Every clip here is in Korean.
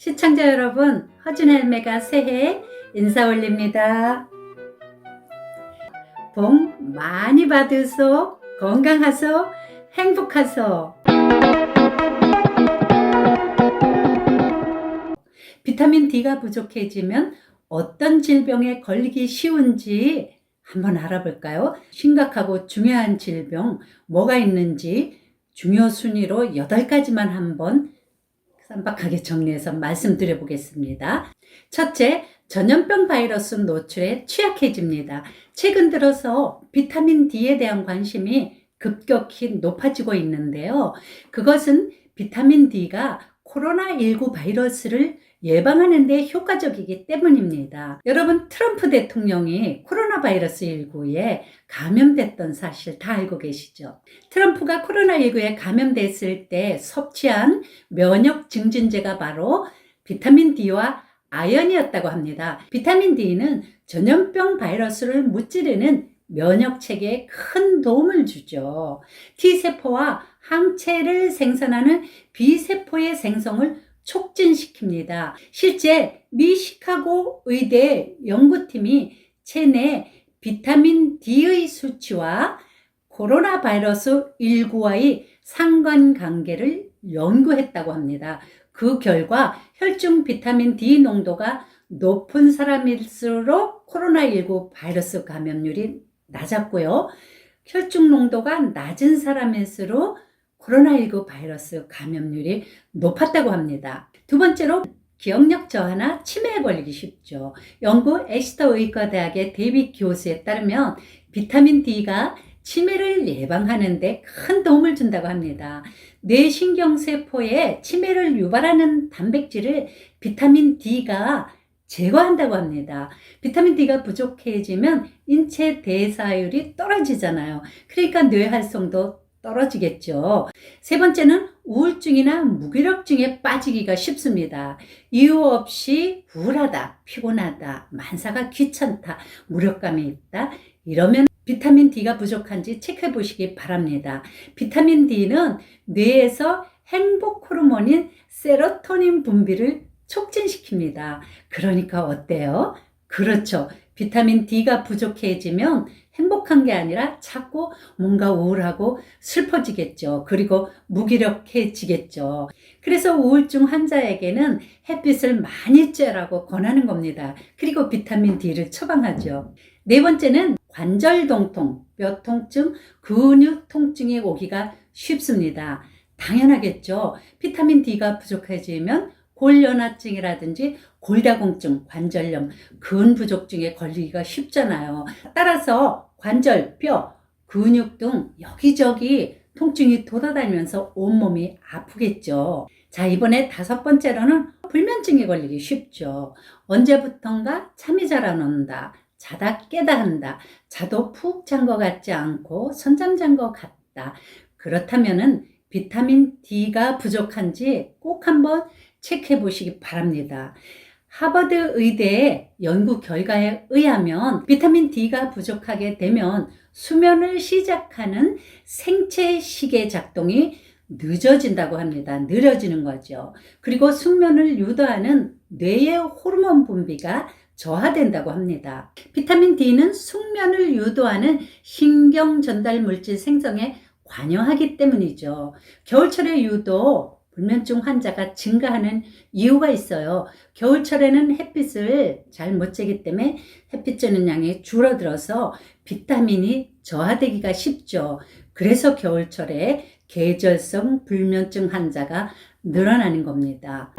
시청자 여러분, 허준헬매가 새해 인사 올립니다. 복 많이 받으소, 건강하소, 행복하소. 비타민 D가 부족해지면 어떤 질병에 걸리기 쉬운지 한번 알아볼까요? 심각하고 중요한 질병 뭐가 있는지 중요 순위로 8가지만 한번 쌈박하게 정리해서 말씀드려 보겠습니다. 첫째, 전염병 바이러스 노출에 취약해집니다. 최근 들어서 비타민 D에 대한 관심이 급격히 높아지고 있는데요. 그것은 비타민 D가 코로나19 바이러스를 예방하는 데 효과적이기 때문입니다. 여러분, 트럼프 대통령이 코로나 바이러스 19에 감염됐던 사실 다 알고 계시죠? 트럼프가 코로나19에 감염됐을 때 섭취한 면역 증진제가 바로 비타민 D와 아연이었다고 합니다. 비타민 D는 전염병 바이러스를 무찌르는 면역 체계에 큰 도움을 주죠. T세포와 항체를 생산하는 B세포의 생성을 촉진시킵니다. 실제 미 시카고 의대 연구팀이 체내 비타민 D의 수치와 코로나 바이러스 19와의 상관관계를 연구했다고 합니다. 그 결과 혈중 비타민 D 농도가 높은 사람일수록 코로나19 바이러스 감염률이 낮았고요. 혈중 농도가 낮은 사람일수록 코로나19 바이러스 감염률이 높았다고 합니다. 두 번째로 기억력 저하나 치매에 걸리기 쉽죠. 영국 에스터 의과 대학의 데이빗 교수에 따르면 비타민 D가 치매를 예방하는 데 큰 도움을 준다고 합니다. 뇌신경세포에 치매를 유발하는 단백질을 비타민 D가 제거한다고 합니다. 비타민 D가 부족해지면 인체 대사율이 떨어지잖아요. 그러니까 뇌 활성도 떨어지겠죠. 세 번째는 우울증이나 무기력증에 빠지기가 쉽습니다. 이유 없이 우울하다, 피곤하다, 만사가 귀찮다, 무력감이 있다. 이러면 비타민 D가 부족한지 체크해 보시기 바랍니다. 비타민 D는 뇌에서 행복 호르몬인 세로토닌 분비를 촉진시킵니다. 그러니까 어때요? 그렇죠. 비타민 D가 부족해지면 행복한 게 아니라 자꾸 뭔가 우울하고 슬퍼지겠죠. 그리고 무기력해지겠죠. 그래서 우울증 환자에게는 햇빛을 많이 쬐라고 권하는 겁니다. 그리고 비타민 D를 처방하죠. 네 번째는 관절 동통, 뼈 통증, 근육 통증이 오기가 쉽습니다. 당연하겠죠. 비타민 D가 부족해지면 골연화증이라든지 골다공증, 관절염, 근 부족증에 걸리기가 쉽잖아요. 따라서 관절, 뼈, 근육 등 여기저기 통증이 돌아다니면서 온몸이 아프겠죠. 자, 이번에 다섯 번째로는 불면증에 걸리기 쉽죠. 언제부턴가 잠이 잘 안 온다. 자다 깨다 한다. 자도 푹 잔 것 같지 않고 선잠 잔 것 같다. 그렇다면은 비타민 D가 부족한지 꼭 한번 체크해 보시기 바랍니다. 하버드 의대의 연구 결과에 의하면 비타민 D가 부족하게 되면 수면을 시작하는 생체 시계 작동이 늦어진다고 합니다. 느려지는 거죠. 그리고 숙면을 유도하는 뇌의 호르몬 분비가 저하된다고 합니다. 비타민 D는 숙면을 유도하는 신경 전달 물질 생성에 관여하기 때문이죠. 겨울철에 유독 불면증 환자가 증가하는 이유가 있어요. 겨울철에는 햇빛을 잘 못 쬐기 때문에 햇빛 쬐는 양이 줄어들어서 비타민이 저하되기가 쉽죠. 그래서 겨울철에 계절성 불면증 환자가 늘어나는 겁니다.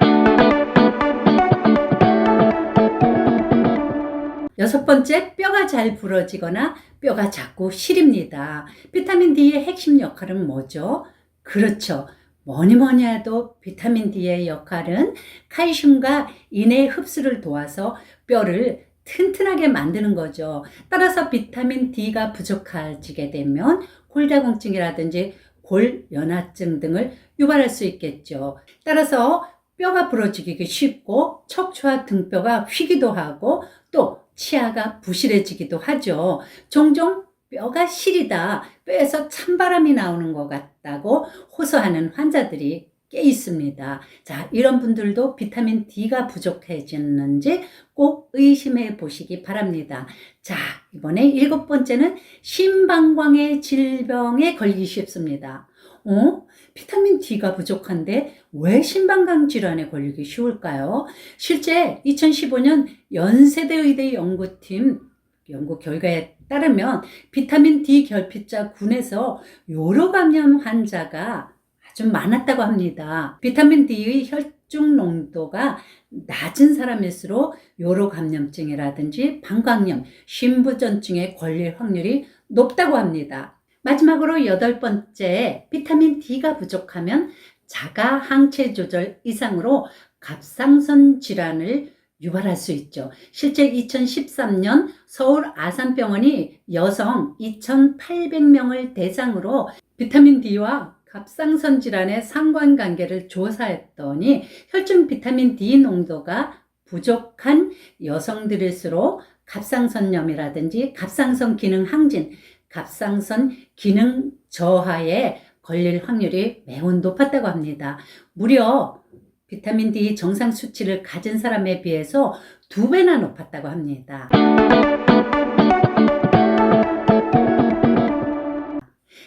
여섯 번째, 뼈가 잘 부러지거나 뼈가 자꾸 시립니다. 비타민 D의 핵심 역할은 뭐죠? 그렇죠. 뭐니 뭐니 해도 비타민 D의 역할은 칼슘과 인의 흡수를 도와서 뼈를 튼튼하게 만드는 거죠. 따라서 비타민 D가 부족해지게 되면 골다공증이라든지 골연화증 등을 유발할 수 있겠죠. 따라서 뼈가 부러지기 쉽고 척추와 등뼈가 휘기도 하고 또 치아가 부실해지기도 하죠. 종종 뼈가 시리다, 뼈에서 찬바람이 나오는 것 같다고 호소하는 환자들이 깨 있습니다. 자, 이런 분들도 비타민 D가 부족해졌는지 꼭 의심해 보시기 바랍니다. 자, 이번에 일곱 번째는 심방광의 질병에 걸리기 쉽습니다. 어? 비타민 D가 부족한데 왜 심방광 질환에 걸리기 쉬울까요? 실제 2015년 연세대 의대 연구팀 연구 결과에 따르면 비타민 D 결핍자 군에서 요로 감염 환자가 아주 많았다고 합니다. 비타민 D의 혈중 농도가 낮은 사람일수록 요로 감염증이라든지 방광염, 심부전증에 걸릴 확률이 높다고 합니다. 마지막으로 여덟 번째, 비타민 D가 부족하면 자가 항체 조절 이상으로 갑상선 질환을 유발할 수 있죠. 실제 2013년 서울 아산병원이 여성 2,800명을 대상으로 비타민 D와 갑상선 질환의 상관관계를 조사했더니 혈중 비타민 D 농도가 부족한 여성들일수록 갑상선염이라든지 갑상선 기능 항진, 갑상선 기능 저하에 걸릴 확률이 매우 높았다고 합니다. 무려 비타민 D 정상 수치를 가진 사람에 비해서 두 배나 높았다고 합니다.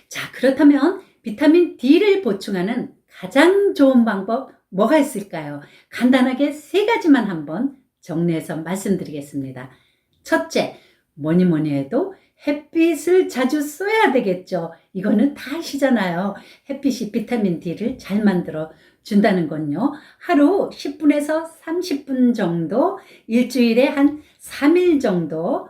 자, 그렇다면 비타민 D를 보충하는 가장 좋은 방법 뭐가 있을까요? 간단하게 세 가지만 한번 정리해서 말씀드리겠습니다. 첫째, 뭐니 뭐니 해도 햇빛을 자주 쏘야 되겠죠. 이거는 다 아시잖아요. 햇빛이 비타민 D를 잘 만들어 준다는 건요. 하루 10분에서 30분 정도, 일주일에 한 3일 정도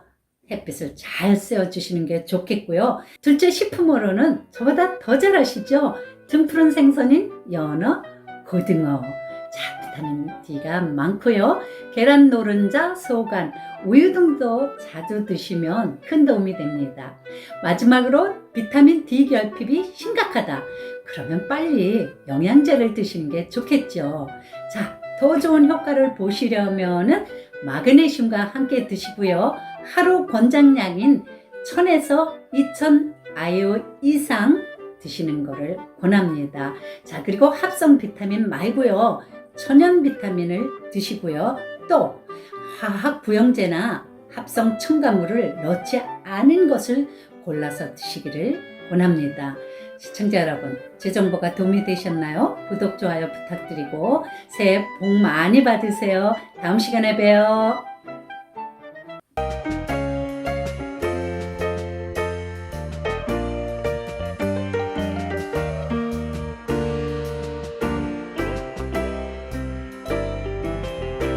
햇빛을 잘 쐬어주시는 게 좋겠고요. 둘째 식품으로는 저보다 더 잘 아시죠? 등푸른 생선인 연어, 고등어. 자, 비타민 D가 많고요. 계란 노른자, 소간, 우유 등도 자주 드시면 큰 도움이 됩니다. 마지막으로 비타민 D 결핍이 심각하다. 그러면 빨리 영양제를 드시는 게 좋겠죠. 자, 더 좋은 효과를 보시려면은 마그네슘과 함께 드시고요. 하루 권장량인 1000에서 2000 IU 이상 드시는 거를 권합니다. 자, 그리고 합성 비타민 말고요. 천연 비타민을 드시고요. 또 화학 부영제나 합성 첨가물을 넣지 않은 것을 골라서 드시기를 권합니다. 시청자 여러분, 제 정보가 도움이 되셨나요? 구독, 좋아요 부탁드리고 새해 복 많이 받으세요. 다음 시간에 봬요.